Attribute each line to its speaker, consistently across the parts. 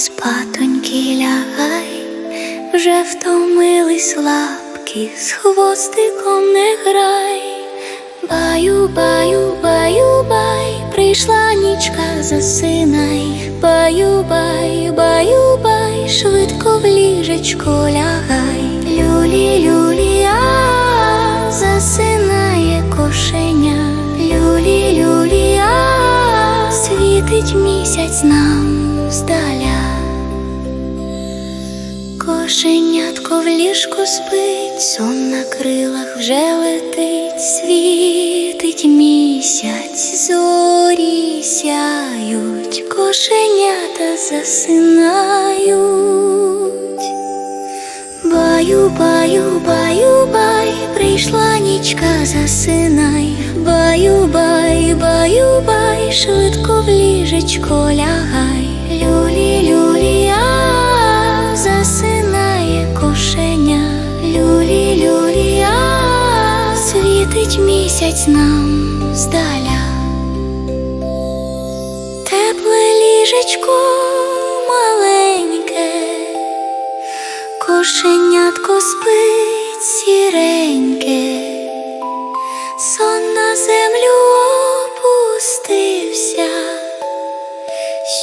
Speaker 1: спатоньки лягай, вже втомились лапки, з хвостиком не грай, баю, баю, баю, бай, прийшла нічка, засинай, баю, бай, баю, бай, швидко в ліжечко лягай, люлі, люлі, а, засинає кошеня, люлі, люлі, а, світить місяць нам. здаля. Кошенятко в ліжку спить, сон на крилах вже летить, світить місяць, зорі сяють, кошенята засинають. Баю, баю, баю, бай, прийшла нічка, засинай. Баю, бай, баю, бай, швидко в ліжечко лягай. Місяць нам здаля. Тепле ліжечко маленьке. Кошенятко спить сіреньке, сон на землю опустився,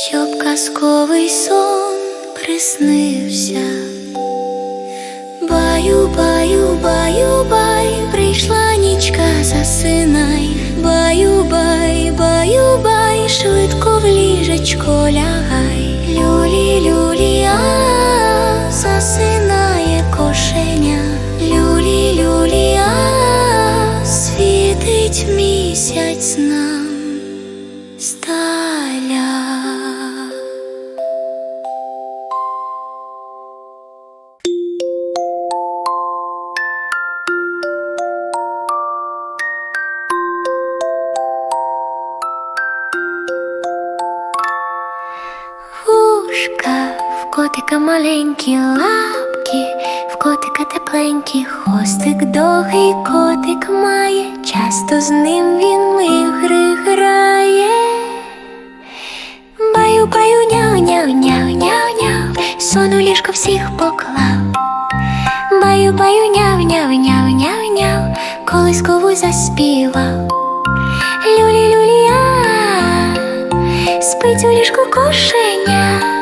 Speaker 1: щоб казковий сон приснився. Баю, баю, ліжечко лягай. Люлі, люлі, а засинає кошеня. Люлі, люлі, а світить місяць нам Вушка, в котика маленькі лапки, в котика тепленькі, хвостик довгий котик має, часто з ним він ігри грає. Баю, баю, няу, няу, няу, няу, няу, сон у ліжко всіх поклав. Баю, баю, няу, няу, няу, няу, няу, колискову заспівав. Люлі, люлі, а спить у ліжку кошеня.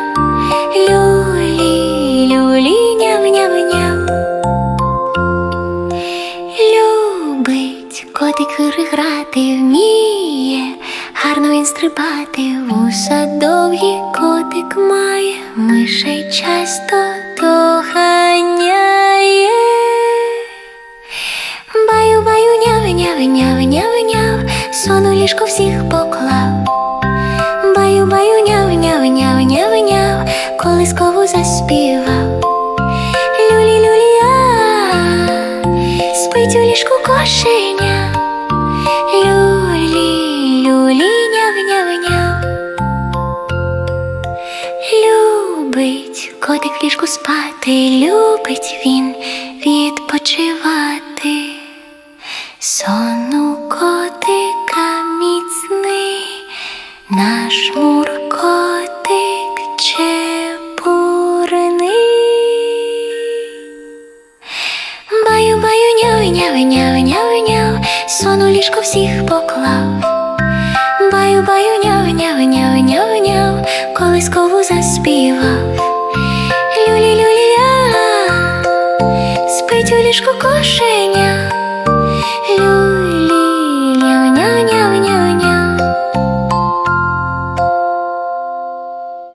Speaker 1: Котик грати вміє, гарно він стрибати, вуса довгі котик має, мишей часто доганяє. Баю, баю, няв, няв, няв, няв, няв, сон у ліжко всіх поклав. Баю, баю, няв, няв, няв, няв, няв, колискову заспівав. Котик в ліжку спати, любить він відпочивати. Сон у котика міцний, наш муркотик чепурний. Баю, баю, няв, няв, няв, няв, няв, сон у ліжко всіх поклав. Баю, баю, няв, няв, няв, няв, няв, колискову заспівав. Люлі, а спить у ліжку кошеня.